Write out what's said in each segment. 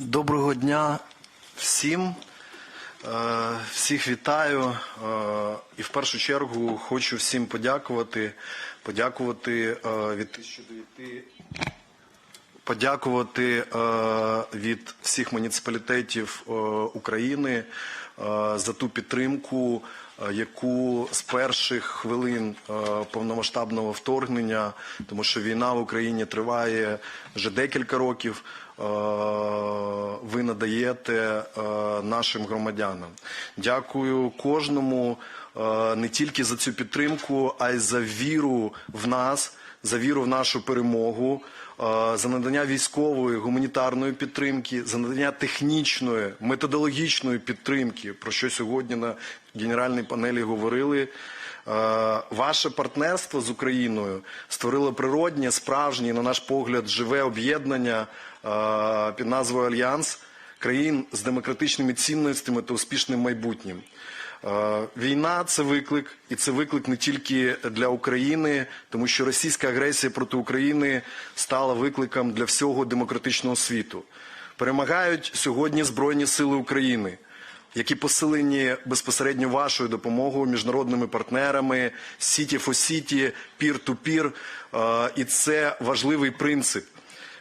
Доброго дня всім. Е, Всіх вітаю. Е, І в першу чергу хочу всім подякувати. Подякувати е, від подякувати від всіх муніципалітетів України за ту підтримку, яку з перших хвилин повномасштабного вторгнення, тому що війна в Україні триває вже декілька років. Е, Ви надаєте е, нашим громадянам. Дякую кожному е, не тільки за цю підтримку, а й за віру в нас, за віру в нашу перемогу, за надання військової гуманітарної підтримки, за надання технічної, методологічної підтримки, про що сьогодні на генеральній панелі говорили. Е, Ваше партнерство з Україною створило природнє, справжнє, на наш погляд, живе об'єднання е, під назвою Альянс країн з демократичними цінностями та успішним майбутнім. Е, Війна це виклик, і це виклик не тільки для України, тому що російська агресія проти України стала викликом для всього демократичного світу. Перемагають сьогодні Збройні Сили України, які посилені безпосередньо вашою допомогою міжнародними партнерами, City for City, peer-to-peer, Е, і це важливий принцип.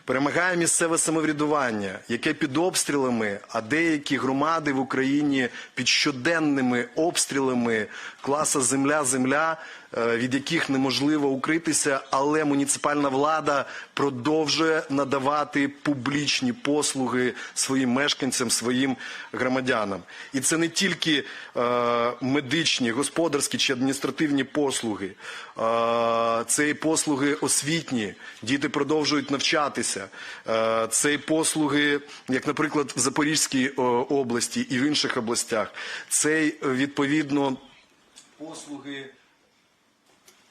Перемагає місцеве самоврядування, яке під обстрілами, а деякі громади в Україні під щоденними обстрілами класа земля-земля, від яких неможливо укритися, але муніципальна влада продовжує надавати публічні послуги своїм мешканцям, своїм громадянам. І це не тільки е, медичні, господарські чи адміністративні послуги, е, це і послуги освітні. Діти продовжують навчатися. Е, Це і послуги, як, наприклад, в Запорізькій е, області і в інших областях. Це е, відповідно послуги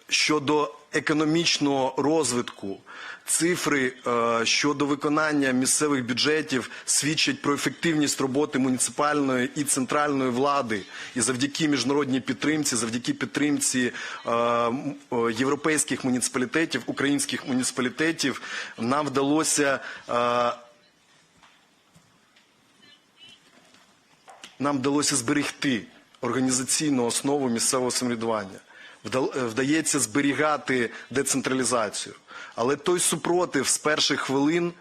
щодо економічного розвитку. Цифри е, щодо виконання місцевих бюджетів свідчать про ефективність роботи муніципальної і центральної влади. І завдяки міжнародній підтримці, завдяки підтримці е, е, європейських муніципалітетів, українських муніципалітетів, нам вдалося нам вдалося зберегти організаційну основу місцевого самоврядування. Е, Вдається зберігати децентралізацію. Але той супротив з перших хвилин,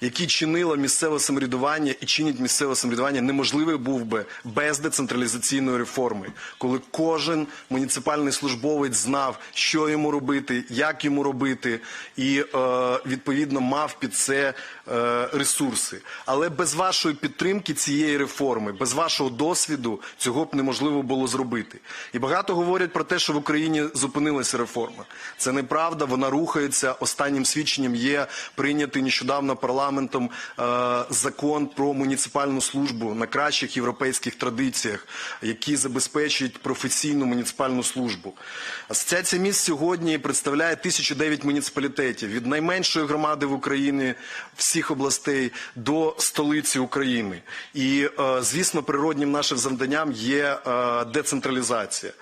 який чинило місцеве самоврядування і чинить місцеве самоврядування, неможливий був би без децентралізаційної реформи, коли кожен муніципальний службовець знав, що йому робити, як йому робити, і е, відповідно мав під це е, ресурси. Але без вашої підтримки цієї реформи, без вашого досвіду, цього б неможливо було зробити. І багато говорять про те, що в Україні зупинилася реформа. Це неправда, вона рухається. Останнім свідченням є прийнятий нещодавно парламентом е, закон про муніципальну службу на кращих європейських традиціях, які забезпечують професійну муніципальну службу. Асоціація міст сьогодні представляє 1009 муніципалітетів від найменшої громади в Україні всіх областей до столиці України. І, е, звісно, природнім нашим завданням є е, децентралізація.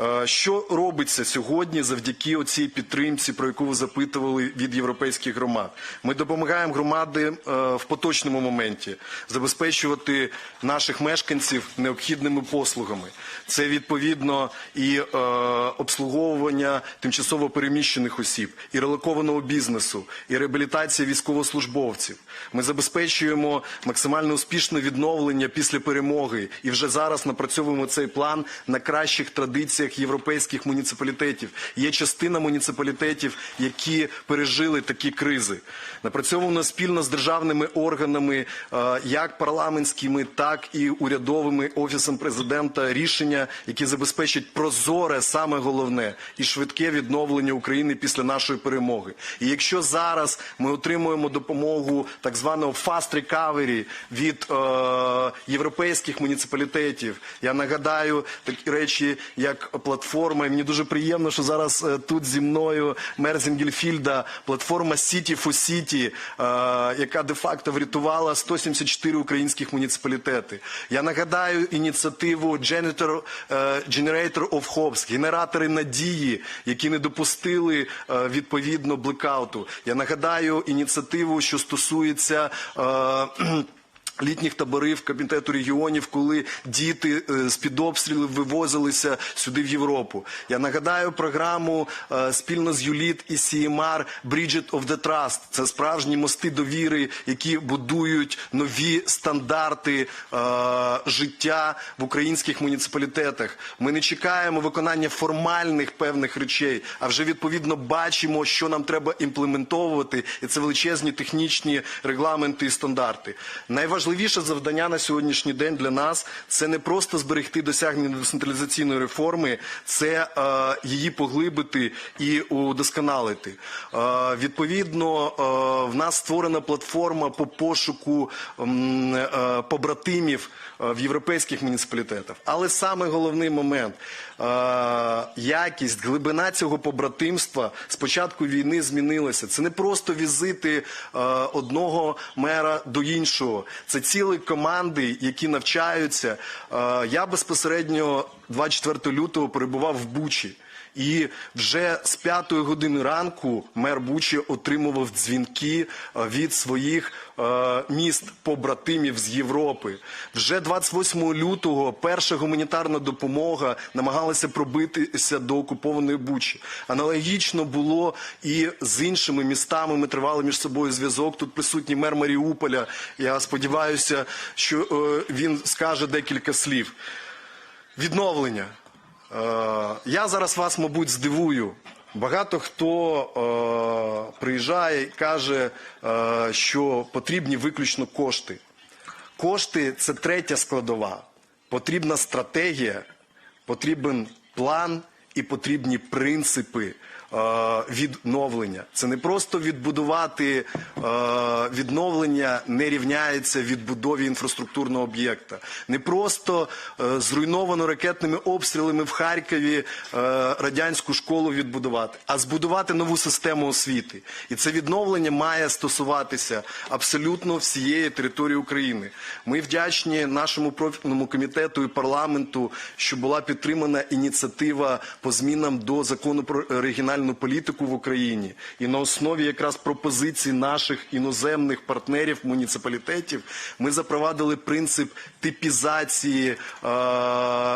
Е, Що робиться сьогодні завдяки цій підтримці, про яку ви запитували від європейських громад? Ми допомагаємо громади е, в поточному моменті забезпечувати наших мешканців необхідними послугами. Це відповідно і е, обслуговування тимчасово переміщених осіб, і релокованого бізнесу, і реабілітація військовослужбовців. Ми забезпечуємо максимально успішне відновлення після перемоги і вже зараз напрацьовуємо цей план на кращих традиціях європейських муніципалітетів. Є частина муніципалітетів, які пережили такі кризи. Напрацьовано спільно з державними органами, е, як парламентськими, так і урядовими офісом президента рішення, які забезпечать прозоре, саме головне, і швидке відновлення України після нашої перемоги. І якщо зараз ми отримуємо допомогу так званого fast recovery від е, європейських муніципалітетів, я нагадаю такі речі, як платформа. І мені дуже приємно, що зараз е, тут зі мною мер Зінгельфільда, платформа City for City, яка де-факто врятувала 174 українських муніципалітети. Я нагадаю ініціативу Generator, е, Generator of Hopes, генератори надії, які не допустили е, відповідно блекауту. Я нагадаю ініціативу, що стосується. Літніх таборів комітету регіонів, коли діти е, з під обстрілів вивозилися сюди в Європу. Я нагадаю програму е, спільно з ЮЛІТ і CMR Bridget of the Trust. Це справжні мости довіри, які будують нові стандарти е, життя в українських муніципалітетах. Ми не чекаємо виконання формальних певних речей, а вже відповідно бачимо, що нам треба імплементовувати, і це величезні технічні регламенти і стандарти. Найважливіше завдання на сьогоднішній день для нас це не просто зберегти досягнення децентралізаційної реформи, це е, її поглибити і удосконалити. Е, відповідно, е, в нас створена платформа по пошуку м, е, побратимів е, в європейських муніципалітетах. Але саме головний момент е, якість, глибина цього побратимства з початку війни змінилася. Це не просто візити е, одного мера до іншого. Це цілі команди, які навчаються. Е, Я безпосередньо 24 лютого перебував в Бучі. І вже з п'ятої години ранку мер Бучі отримував дзвінки е, від своїх міст побратимів з Європи. Вже 28 лютого перша гуманітарна допомога намагалася пробитися до окупованої Бучі. Аналогічно було і з іншими містами. Ми тривали між собою зв'язок. Тут присутній мер Маріуполя. Я сподіваюся, що е, він скаже декілька слів. Відновлення. Е, Я зараз вас, мабуть, здивую. Багато хто е, приїжджає і каже, е, що потрібні виключно кошти. Кошти це третя складова. Потрібна стратегія, потрібен план і потрібні принципи відновлення. Це не просто відбудувати е, відновлення не рівняється відбудові інфраструктурного об'єкта. Не просто е, зруйновано ракетними обстрілами в Харкові е, радянську школу відбудувати, а збудувати нову систему освіти. І це відновлення має стосуватися абсолютно всієї території України. Ми вдячні нашому профільному комітету і парламенту, що була підтримана ініціатива по змінам до закону про регіональну політику в Україні. І на основі якраз пропозицій наших іноземних партнерів муніципалітетів ми запровадили принцип типізації е,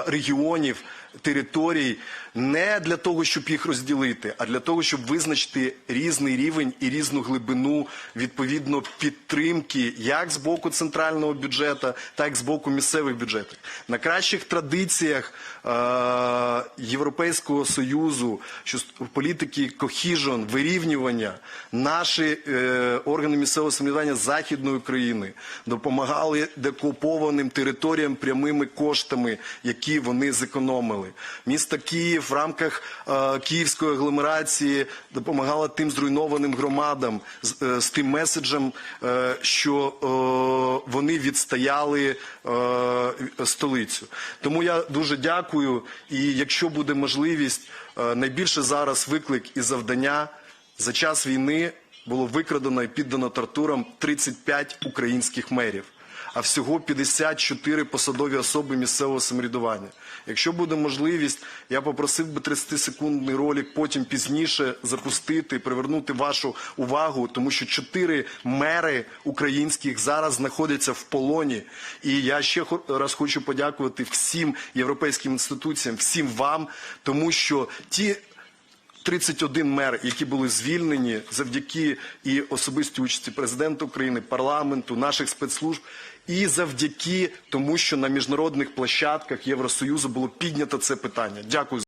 регіонів. Територій не для того, щоб їх розділити, а для того, щоб визначити різний рівень і різну глибину відповідно підтримки як з боку центрального бюджету, так і з боку місцевих бюджетів. На кращих традиціях е- Європейського союзу, що політики кохіжон, вирівнювання, наші е- органи місцевого самоврядування західної України допомагали декупованим територіям прямими коштами, які вони зекономили. Місто Київ в рамках е, київської агломерації допомагало тим зруйнованим громадам з, е, з тим меседжем, е, що е, вони відстояли е, столицю. Тому я дуже дякую. І якщо буде можливість, е, найбільше зараз виклик і завдання за час війни було викрадено і піддано тортурам 35 українських мерів а всього 54 посадові особи місцевого самоврядування. Якщо буде можливість, я попросив би 30-секундний ролик потім пізніше запустити, привернути вашу увагу, тому що чотири мери українських зараз знаходяться в полоні. І я ще раз хочу подякувати всім європейським інституціям, всім вам, тому що ті 31 мер, які були звільнені завдяки і особистій участі президента України, парламенту, наших спецслужб, і завдяки тому, що на міжнародних площадках Євросоюзу було піднято це питання. Дякую.